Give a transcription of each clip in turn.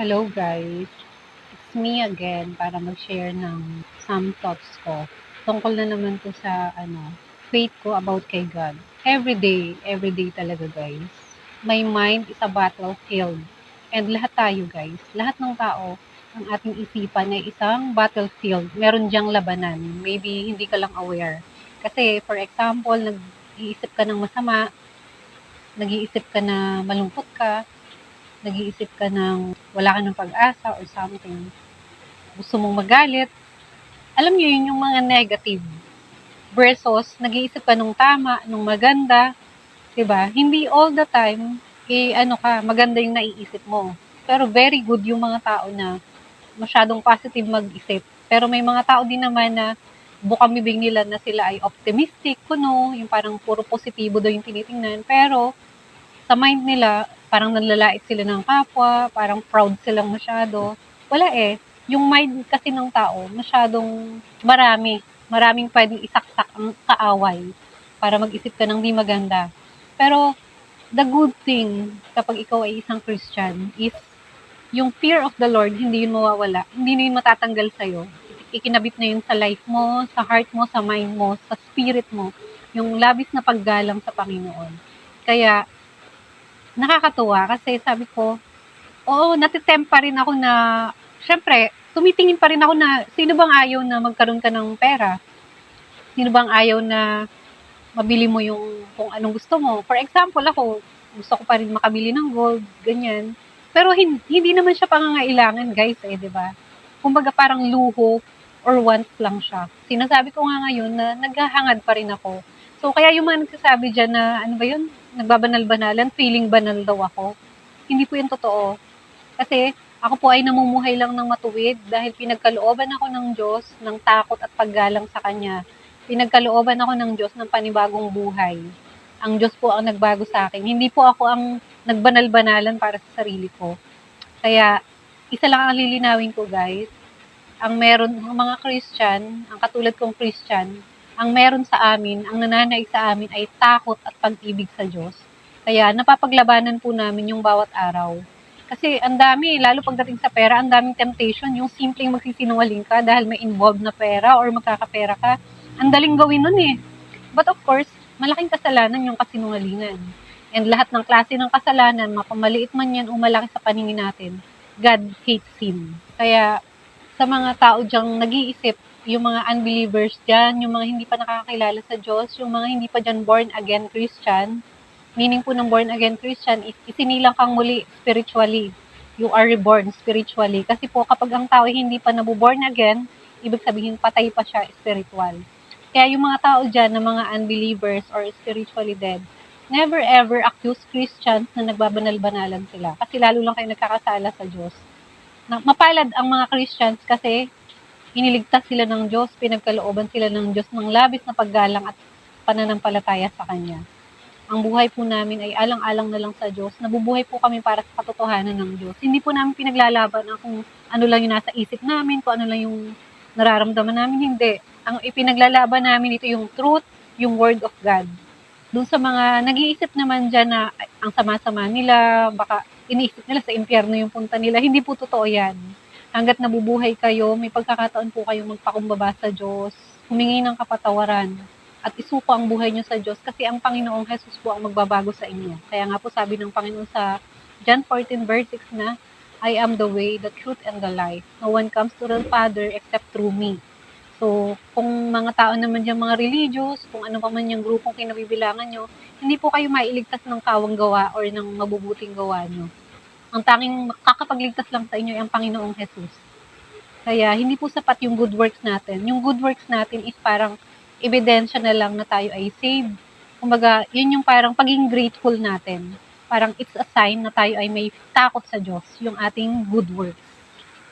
Hello guys, it's me again para mag-share ng some thoughts ko. Tungkol na naman to sa ano, faith ko about kay God. Every day, every day talaga guys. My mind is a battlefield. And lahat tayo guys, lahat ng tao, ang ating isipan ay isang battlefield. Meron diyang labanan. Maybe hindi ka lang aware. Kasi for example, nag-iisip ka ng masama, nag-iisip ka na malungkot ka, nag-iisip ka ng wala ka ng pag-asa or something, gusto mong magalit, alam niyo yun yung mga negative versus nag-iisip ka nung tama, nung maganda, 'di ba? Hindi all the time eh ano ka, maganda yung naiisip mo. Pero very good yung mga tao na masyadong positive mag-isip. Pero may mga tao din naman na bukang bibig nila na sila ay optimistic, kuno, yung parang puro positibo daw yung tinitingnan. Pero sa mind nila, parang nanlalait sila ng kapwa, parang proud silang masyado. Wala eh. Yung mind kasi ng tao, masyadong marami. Maraming pwedeng isaksak ang kaaway para mag-isip ka ng di maganda. Pero, the good thing kapag ikaw ay isang Christian is yung fear of the Lord, hindi yun mawawala. Hindi na yun matatanggal sa'yo. Ikinabit na yun sa life mo, sa heart mo, sa mind mo, sa spirit mo. Yung labis na paggalang sa Panginoon. Kaya, nakakatuwa kasi sabi ko, oo, natitempt pa rin ako na, syempre, tumitingin pa rin ako na, sino bang ayaw na magkaroon ka ng pera? Sino bang ayaw na mabili mo yung kung anong gusto mo? For example, ako, gusto ko pa rin makabili ng gold, ganyan. Pero hindi, hindi naman siya pangangailangan, guys, eh, di ba? Kumbaga parang luho or wants lang siya. Sinasabi ko nga ngayon na naghahangad pa rin ako. So, kaya yung mga nagsasabi dyan na, ano ba yun, nagbabanal-banalan, feeling banal daw ako. Hindi po yun totoo. Kasi ako po ay namumuhay lang ng matuwid dahil pinagkalooban ako ng Diyos ng takot at paggalang sa Kanya. Pinagkalooban ako ng Diyos ng panibagong buhay. Ang Diyos po ang nagbago sa akin. Hindi po ako ang nagbanal-banalan para sa sarili ko. Kaya, isa lang ang lilinawin ko guys. Ang meron, ang mga Christian, ang katulad kong Christian, ang meron sa amin, ang nananaig sa amin ay takot at pag-ibig sa Diyos. Kaya napapaglabanan po namin yung bawat araw. Kasi ang dami, lalo pagdating sa pera, ang daming temptation, yung simpleng magsisinungaling ka dahil may involved na pera or magkakapera ka. Ang daling gawin nun eh. But of course, malaking kasalanan yung kasinungalingan. And lahat ng klase ng kasalanan, mapamaliit man yan o malaki sa paningin natin, God hates sin. Kaya sa mga tao diyang nag-iisip, yung mga unbelievers dyan, yung mga hindi pa nakakakilala sa Diyos, yung mga hindi pa dyan born again Christian, meaning po ng born again Christian is isinilang kang muli spiritually. You are reborn spiritually. Kasi po kapag ang tao hindi pa nabuborn again, ibig sabihin patay pa siya spiritual. Kaya yung mga tao dyan na mga unbelievers or spiritually dead, never ever accuse Christians na nagbabanal-banalan sila. Kasi lalo lang kayo nagkakasala sa Diyos. Na, mapalad ang mga Christians kasi iniligtas sila ng Diyos, pinagkalooban sila ng Diyos ng labis na paggalang at pananampalataya sa Kanya. Ang buhay po namin ay alang-alang na lang sa Diyos. Nabubuhay po kami para sa katotohanan ng Diyos. Hindi po namin pinaglalaban ang kung ano lang yung nasa isip namin, kung ano lang yung nararamdaman namin. Hindi. Ang ipinaglalaban namin ito yung truth, yung Word of God. Doon sa mga nag-iisip naman dyan na ang sama-sama nila, baka iniisip nila sa impyerno yung punta nila. Hindi po totoo yan hanggat nabubuhay kayo, may pagkakataon po kayong magpakumbaba sa Diyos, humingi ng kapatawaran, at isuko ang buhay nyo sa Diyos kasi ang Panginoong Jesus po ang magbabago sa inyo. Kaya nga po sabi ng Panginoon sa John 14 verse 6 na, I am the way, the truth, and the life. No one comes to the Father except through me. So, kung mga tao naman yung mga religious, kung ano pa man yung grupong kinabibilangan nyo, hindi po kayo mailigtas ng kawang gawa or ng mabubuting gawa nyo ang tanging makakapagligtas lang sa inyo ay ang Panginoong Jesus. Kaya hindi po sapat yung good works natin. Yung good works natin is parang ebidensya na lang na tayo ay saved. Kumbaga, yun yung parang pagiging grateful natin. Parang it's a sign na tayo ay may takot sa Diyos, yung ating good works.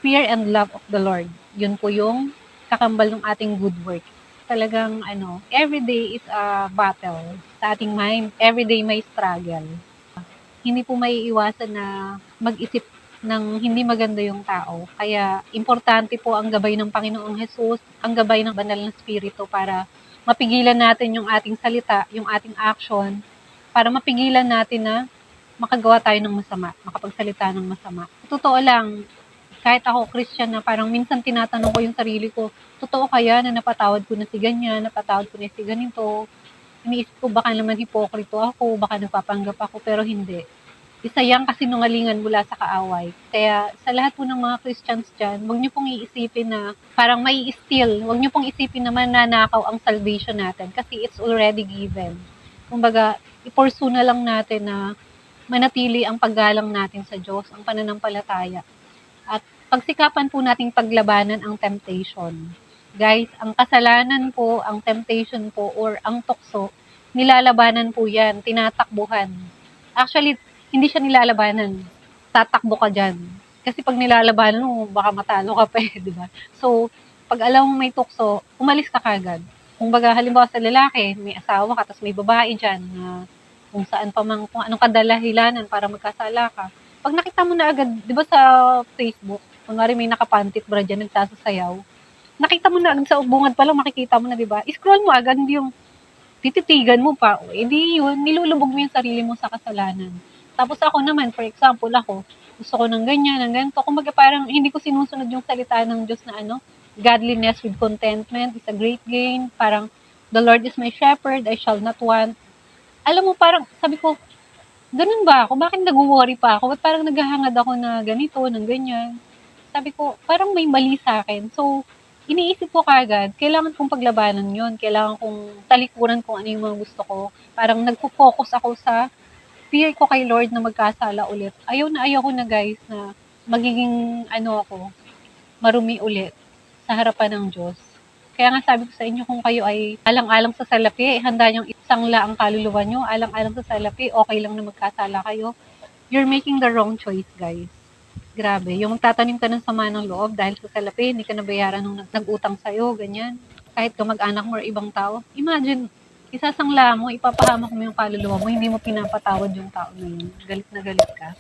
Fear and love of the Lord. Yun po yung kakambal ng ating good works. Talagang ano, every day is a battle sa ating mind. Every day may struggle hindi po may iwasan na mag-isip ng hindi maganda yung tao. Kaya importante po ang gabay ng Panginoong Jesus, ang gabay ng banal na spirito para mapigilan natin yung ating salita, yung ating action, para mapigilan natin na makagawa tayo ng masama, makapagsalita ng masama. Totoo lang, kahit ako Christian na parang minsan tinatanong ko yung sarili ko, totoo kaya na napatawad ko na si ganyan, napatawad ko na si ganito. Iniisip ko baka naman hipokrito ako, baka nagpapanggap ako, pero hindi. Isa yan kasi nungalingan mula sa kaaway. Kaya sa lahat po ng mga Christians dyan, huwag niyo pong iisipin na parang may steal. Huwag niyo pong isipin na mananakaw ang salvation natin kasi it's already given. Kumbaga, ipursue na lang natin na manatili ang paggalang natin sa Diyos, ang pananampalataya. At pagsikapan po nating paglabanan ang temptation. Guys, ang kasalanan po, ang temptation po, or ang tukso, nilalabanan po yan, tinatakbuhan. Actually, hindi siya nilalabanan. Tatakbo ka dyan. Kasi pag nilalabanan mo, baka matalo ka pa eh, di ba? So, pag alam mo may tukso, umalis ka kagad. Kung baga, halimbawa sa lalaki, may asawa ka, tapos may babae dyan na kung saan pa mang, kung anong kadalahilanan para magkasala ka. Pag nakita mo na agad, di ba sa Facebook, kunwari may nakapantit bra dyan, nagsasasayaw, nakita mo na agad sa bungad pa lang, makikita mo na, di ba? I-scroll mo agad, yung tititigan mo pa. O, edi yun, nilulubog mo yung sarili mo sa kasalanan. Tapos ako naman, for example, ako, gusto ko ng ganyan, ng ganito. Kumbaga parang hindi ko sinusunod yung salita ng Diyos na ano, godliness with contentment is a great gain. Parang, the Lord is my shepherd, I shall not want. Alam mo, parang, sabi ko, ganun ba ako? Bakit nag-worry pa ako? Ba't parang naghahangad ako na ganito, ng ganyan? Sabi ko, parang may mali sa akin. So, iniisip ko kagad, kailangan kong paglabanan yon Kailangan kong talikuran kung ano yung mga gusto ko. Parang nagpo-focus ako sa fear ko kay Lord na magkasala ulit. Ayaw na ayaw ko na guys na magiging ano ako, marumi ulit sa harapan ng Diyos. Kaya nga sabi ko sa inyo, kung kayo ay alang-alang sa salapi, handa niyong isangla ang kaluluwa niyo, alang-alang sa salapi, okay lang na magkasala kayo. You're making the wrong choice, guys. Grabe. Yung tatanim ka ng sama ng loob dahil sa salapi, hindi ka nabayaran nung nag-utang sa'yo, ganyan. Kahit ka mag-anak mo or ibang tao. Imagine, isasangla mo, ipapahamak mo yung kaluluwa mo, hindi mo pinapatawad yung tao na yun. Galit na galit ka.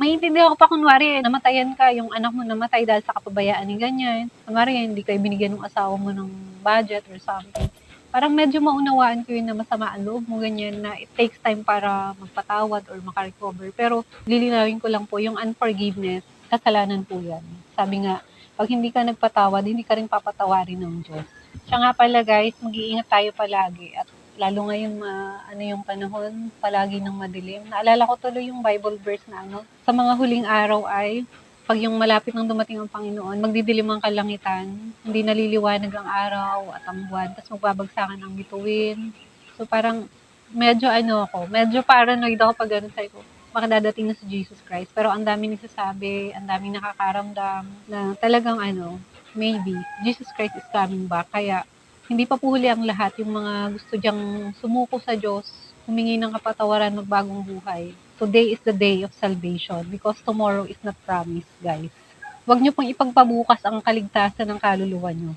Maintindihan ko pa kunwari, namatayan ka, yung anak mo namatay dahil sa kapabayaan ni ganyan. Kunwari, hindi kayo binigyan ng asawa mo ng budget or something. Parang medyo maunawaan ko yun na masama ang loob mo, ganyan, na it takes time para magpatawad or makarecover. Pero lilinawin ko lang po, yung unforgiveness, kasalanan po yan. Sabi nga, pag hindi ka nagpatawad, hindi ka rin papatawarin ng Diyos. Siya nga pala guys, mag-iingat tayo palagi at lalo ngayon ma, ano yung panahon, palagi ng madilim. Naalala ko tuloy yung Bible verse na ano, sa mga huling araw ay, pag yung malapit nang dumating ang Panginoon, magdidilim ang kalangitan, hindi naliliwanag ang araw at ang buwan, tapos magbabagsakan ang bituin. So parang, medyo ano ako, medyo paranoid ako pag ganun sa'yo makadadating na si Jesus Christ. Pero ang dami nagsasabi, ang dami nakakaramdam na talagang ano, maybe, Jesus Christ is coming back. Kaya, hindi pa po huli ang lahat. Yung mga gusto diyang sumuko sa Diyos, humingi ng kapatawaran, magbagong buhay. Today is the day of salvation because tomorrow is not promised, guys. Huwag niyo pong ipagpabukas ang kaligtasan ng kaluluwa niyo.